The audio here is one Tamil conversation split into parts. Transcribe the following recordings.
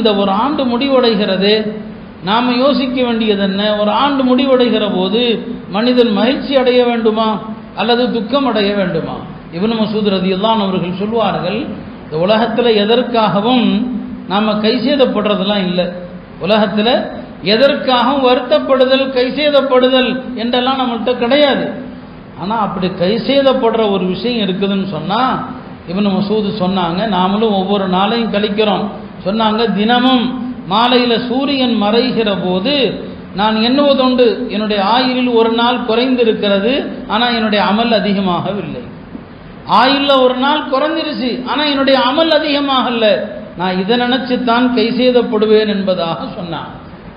இந்த ஒரு ஆண்டு முடிவடைகிறது நாம் யோசிக்க வேண்டியது என்ன? ஒரு ஆண்டு முடிவடைகிற போது மனிதன் மகிழ்ச்சி அடைய வேண்டுமா? அல்லது துக்கம் அடைய வேண்டுமா? இவன் மசூத் ரதியுல்லான் அவர்கள் சொல்வார்கள் இந்த உலகத்தில் எதற்காகவும் நாம் கைசேதப்படுறதெல்லாம் இல்லை. உலகத்தில் எதற்காகவும் வருத்தப்படுதல் கைசேதப்படுதல் என்றெல்லாம் நம்மள்கிட்ட கிடையாது. ஆனால் அப்படி கைசேதப்படுற ஒரு விஷயம் இருக்குதுன்னு சொன்னால் இவனு மசூது சொன்னாங்க நாமளும் ஒவ்வொரு நாளையும் கழிக்கிறோம். சொன்னாங்க தினமும் மாலையில் சூரியன் மறைகிற போது நான் எண்ணுவதுண்டு என்னுடைய ஆயுளில் ஒரு நாள் குறைந்திருக்கிறது ஆனால் என்னுடைய அமல் அதிகமாகவில்லை. ஆயுளில் ஒரு நாள் குறைஞ்சிருச்சு ஆனால் என்னுடைய அமல் அதிகமாகல. நான் இதை நினச்சி தான் கை செய்தப்படுவேன் என்பதாக சொன்னான்.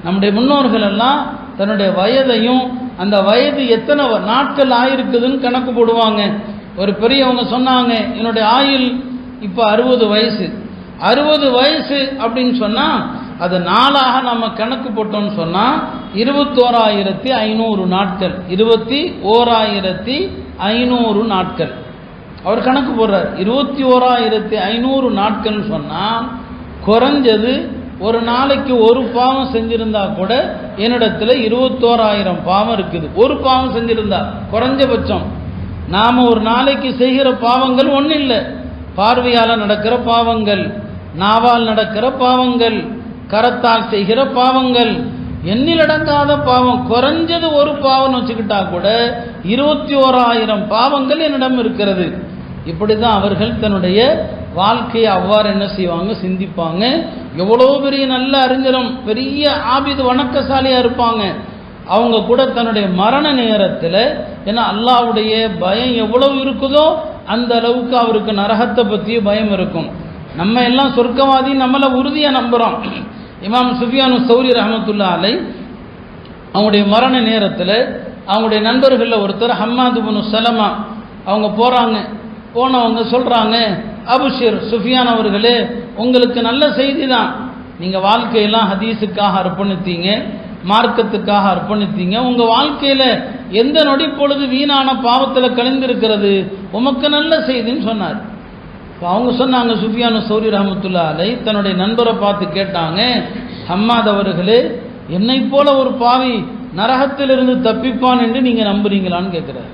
நம்முடைய முன்னோர்கள் எல்லாம் தன்னுடைய வயதையும் அந்த வயது எத்தனை நாட்கள் ஆயிருக்குதுன்னு கணக்கு போடுவாங்க. ஒரு பெரியவங்க சொன்னாங்க என்னுடைய ஆயுள் இப்போ அறுபது வயசு. அறுபது வயசு அப்படின்னு சொன்னால் அது நாளாக நம்ம கணக்கு போட்டோம்னு சொன்னால் இருபத்தோராயிரத்தி ஐநூறு நாட்கள். இருபத்தி ஓராயிரத்தி ஐநூறு நாட்கள். அவர் கணக்கு போடுறார். இருபத்தி ஓராயிரத்தி ஐநூறு நாட்கள்னு சொன்னால் குறைஞ்சது ஒரு நாளைக்கு ஒரு பாவம் செஞ்சிருந்தா கூட என்னிடத்தில் இருபத்தோராயிரம் பாவம் இருக்குது. ஒரு பாவம் செஞ்சிருந்தா குறைஞ்சபட்சம். நாம் ஒரு நாளைக்கு செய்கிற பாவங்கள் ஒன்றும் இல்லை பார்வையால் நடக்கிற பாவங்கள். நாவால் நடக்கிற பாவங்கள் கரத்தால் செய்கிற பாவங்கள் எண்ணிலடங்காத பாவம் குறைஞ்சது ஒரு பாவம் வச்சுக்கிட்டா கூட இருபத்தி ஓராயிரம் பாவங்கள் என்னிடம் இருக்கிறது. இப்படி தான் அவர்கள் தன்னுடைய வாழ்க்கையை அவ்வாறு என்ன செய்வாங்க சிந்திப்பாங்க. எவ்வளோ பெரிய நல்ல அறிஞரும் பெரிய ஆபிது வணக்கசாலியாக இருப்பாங்க. அவங்க கூட தன்னுடைய மரண நேரத்தில் ஏன்னா அல்லாவுடைய பயம் எவ்வளவு இருக்குதோ அந்த அளவுக்கு அவருக்கு நரகத்தை பற்றிய பயம் இருக்கும். நம்ம எல்லாம் சொர்க்கவாதி நம்மளை உறுதியாக நம்புகிறோம் இமாம் சுஃபியானு சௌரி ரஹமத்துல்லா அலை அவங்களுடைய மரண நேரத்தில் அவங்களுடைய நண்பர்களில் ஒருத்தர் ஹம்மாது புனு சலமா அவங்க போகிறாங்க போனவங்க சொல்கிறாங்க அபுஷிர் சுஃபியான் அவர்களே உங்களுக்கு நல்ல செய்தி தான் நீங்கள் வாழ்க்கையெல்லாம் ஹதீஸுக்காக அர்ப்பணித்தீங்க மார்க்கத்துக்காக அர்ப்பணித்தீங்க. உங்கள் வாழ்க்கையில் எந்த நொடி பொழுது வீணான பாவத்தில் கலந்திருக்கிறது உமக்கு நல்ல செய்தின்னு சொன்னார். இப்போ அவங்க சொன்னாங்க சுஃபியானு சௌரி ரஹமத்துல்லா அலை தன்னுடைய நண்பரை பார்த்து கேட்டாங்க ஹம்மாத் அவர்களே என்னை போல ஒரு பாவி நரகத்திலிருந்து தப்பிப்பான் என்று நீங்கள் நம்புறீங்களான்னு கேட்குறாரு.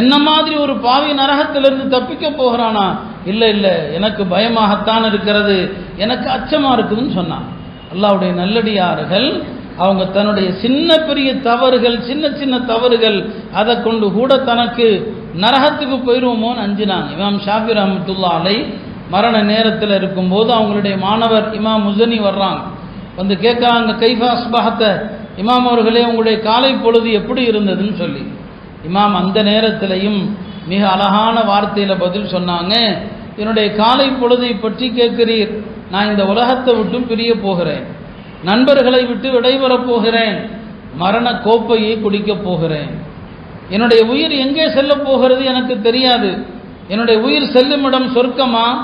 என்ன மாதிரி ஒரு பாவி நரகத்திலிருந்து தப்பிக்க போகிறானா? இல்லை இல்லை எனக்கு பயமாகத்தான் இருக்கிறது எனக்கு அச்சமாக இருக்குதுன்னு சொன்னான். அல்லாவுடைய நல்லடியார்கள் அவங்க தன்னுடைய சின்ன பெரிய தவறுகள் சின்ன சின்ன தவறுகள் அதை கொண்டு கூட தனக்கு நரகத்துக்கு போயிடுவோமோன்னு அஞ்சினாங்க. இமாம் ஷாஃபி ரஹமத்துல்லா அலை மரண நேரத்தில் இருக்கும்போது அவங்களுடைய மாணவர் இமாம் முசனி வர்றாங்க. வந்து கேட்குறாங்க கைஃபா அஸ்பஹத்தை? இமாம் அவர்களே உங்களுடைய காலை பொழுது எப்படி இருந்ததுன்னு சொல்லி. இமாம் அந்த நேரத்திலையும் மிக அழகான வார்த்தையில் பதில் சொன்னாங்க என்னுடைய காலை பொழுதை பற்றி கேட்கிறீர். நான் இந்த உலகத்தை விட்டும் பிரிய போகிறேன். நண்பர்களை விட்டு விடைபெறப் போகிறேன். மரண கோப்பையை குடிக்கப் போகிறேன். என்னுடைய உயிர் எங்கே செல்ல போகிறது எனக்கு தெரியாது. என்னுடைய உயிர் செல்லுமிடம் சொர்க்கமா?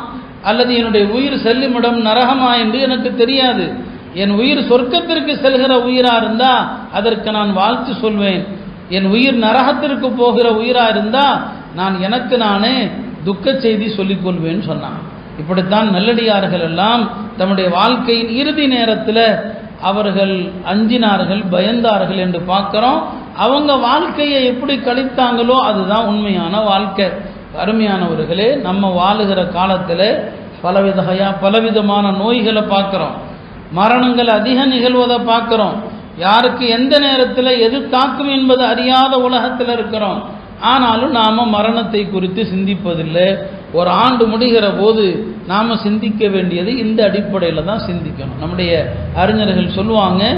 அல்லது என்னுடைய உயிர் செல்லுமிடம் நரகமா என்று எனக்கு தெரியாது. என் உயிர் சொர்க்கத்திற்கு செல்கிற உயிரா இருந்தா அதற்கு நான் வாழ்த்து சொல்வேன். என் உயிர் நரகத்திற்கு போகிற உயிரா இருந்தா நான் எனக்கு நானே துக்க செய்தி சொல்லிக் கொள்வேன் சொன்னான். இப்படித்தான் நல்லடியார்கள் எல்லாம் தம்முடைய வாழ்க்கையின் இறுதி நேரத்தில் அவர்கள் அஞ்சினார்கள் பயந்தார்கள் என்று பார்க்கிறோம். அவங்க வாழ்க்கையை எப்படி கழித்தாங்களோ அதுதான் உண்மையான வாழ்க்கை. அருமையானவர்களே நம்ம வாழுகிற காலத்தில் பலவிதகையா பலவிதமான நோய்களை பார்க்குறோம். மரணங்கள் அதிக நிகழ்வதை பார்க்குறோம். யாருக்கு எந்த நேரத்தில் எது தாக்கும் என்பது அறியாத உலகத்தில் இருக்கிறோம். ஆனாலும் நாம் மரணத்தை குறித்து சிந்திப்பதில்லை. ஒரு ஆண்டு முடிகிற போது நாம் சிந்திக்க வேண்டியது இந்த அடிப்படையில் தான் சிந்திக்கணும். நம்முடைய அறிஞர்கள் சொல்லுவாங்க